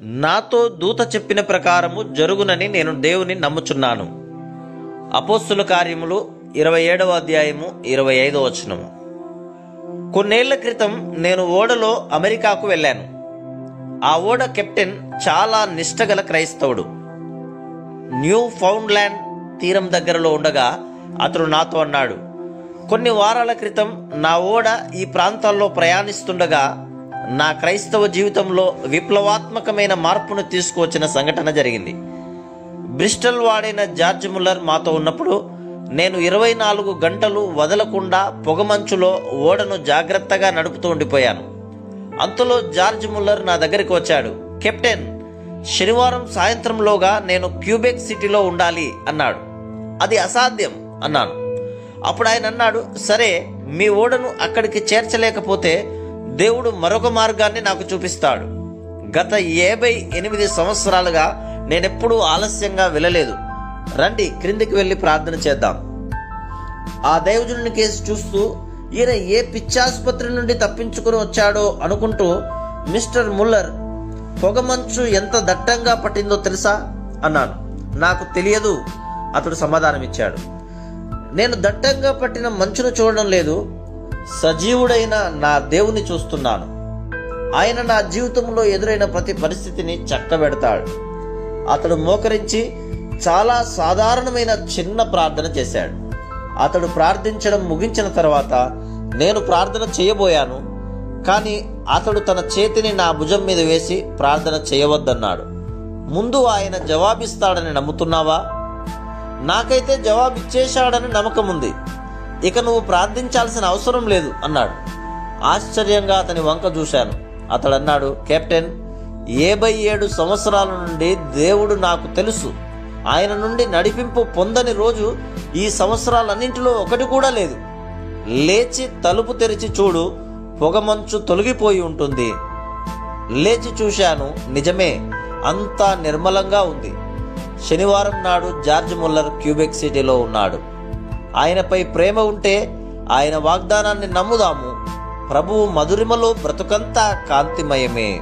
నాతో దూత చెప్పిన ప్రకారము జరుగునని నేను దేవుని నమ్ముచున్నాను. అపోస్తుల కార్యములు ఇరవై ఏడవ అధ్యాయము ఇరవై ఐదవ వచనము. కొన్నేళ్ళ క్రితం నేను ఓడలో అమెరికాకు వెళ్ళాను. ఆ ఓడ కెప్టెన్ చాలా నిష్టగల క్రైస్తవుడు. న్యూ ఫౌండ్లాండ్ తీరం దగ్గరలో ఉండగా అతడు నాతో అన్నాడు కొన్ని వారాల క్రితం నా ఓడ ఈ ప్రాంతాల్లో ప్రయాణిస్తుండగా నా క్రైస్తవ జీవితంలో విప్లవాత్మకమైన మార్పును తీసుకువచ్చిన సంఘటన జరిగింది. బ్రిస్టల్ వాడైన జార్జ్ ముల్లర్ మాతో ఉన్నప్పుడు నేను ఇరవై నాలుగు గంటలు వదలకుండా పొగమంచులో ఓడను జాగ్రత్తగా నడుపుతూ ఉండిపోయాను. అంతలో జార్జ్ ముల్లర్ నా దగ్గరికి వచ్చాడు. కెప్టెన్ శనివారం సాయంత్రంలోగా నేను క్యూబెక్ సిటీలో ఉండాలి అన్నాడు. అది అసాధ్యం అన్నాను. అప్పుడు ఆయన అన్నాడు సరే మీ ఓడను అక్కడికి చేర్చలేకపోతే దేవుడు మరొక మార్గాన్ని నాకు చూపిస్తాడు. గత యాభై ఎనిమిది సంవత్సరాలుగా నేనెప్పుడూ ఆలస్యంగా వెళ్ళలేదు. రండి క్రిందికి వెళ్ళి ప్రార్థన చేద్దాం. ఆ దైవజనుని కేసు చూస్తూ ఈయన ఏ పిచ్చాసుపత్రి నుండి తప్పించుకుని వచ్చాడో అనుకుంటూ మిస్టర్ ముల్లర్ పొగమంచు ఎంత దట్టంగా పట్టిందో తెలుసా? అన్నాను. నాకు తెలియదు. అతడు సమాధానమిచ్చాడు. నేను దట్టంగా పట్టిన మంచును చూడడం లేదు. సజీవుడైన నా దేవుని చూస్తున్నాను. ఆయన నా జీవితంలో ఎదురైన ప్రతి పరిస్థితిని చక్కబెడతాడు. అతడు మోకరించి చాలా సాధారణమైన చిన్న ప్రార్థన చేశాడు. అతడు ప్రార్థించడం ముగించిన తర్వాత నేను ప్రార్థన చేయబోయాను కానీ అతడు తన చేతిని నా భుజం మీద వేసి ప్రార్థన చేయవద్దన్నాడు. ముందు ఆయన జవాబిస్తాడని నమ్ముతున్నావా? నాకైతే జవాబిచ్చేశాడని నమ్మకం ఉంది ఇక నువ్వు ప్రార్థించాల్సిన అవసరం లేదు అన్నాడు. ఆశ్చర్యంగా అతని వంక చూశాను. అతడన్నాడు కెప్టెన్ ఏభై ఏడు సంవత్సరాల నుండి దేవుడు నాకు తెలుసు. ఆయన నుండి నడిపింపు పొందని రోజు ఈ సంవత్సరాలన్నింటిలో ఒకటి కూడా లేదు. లేచి తలుపు తెరిచి చూడు పొగమంచు తొలగిపోయి ఉంటుంది. లేచి చూశాను నిజమే అంతా నిర్మలంగా ఉంది. శనివారం నాడు జార్జ్ ముల్లర్ క్యూబెక్ సిటీలో ఉన్నాడు. ఆయనపై ప్రేమ ఉంటే ఆయన వాగ్దానాన్ని నమ్ముదాము. ప్రభువు మధురిమలో బ్రతుకంతా కాంతిమయమే.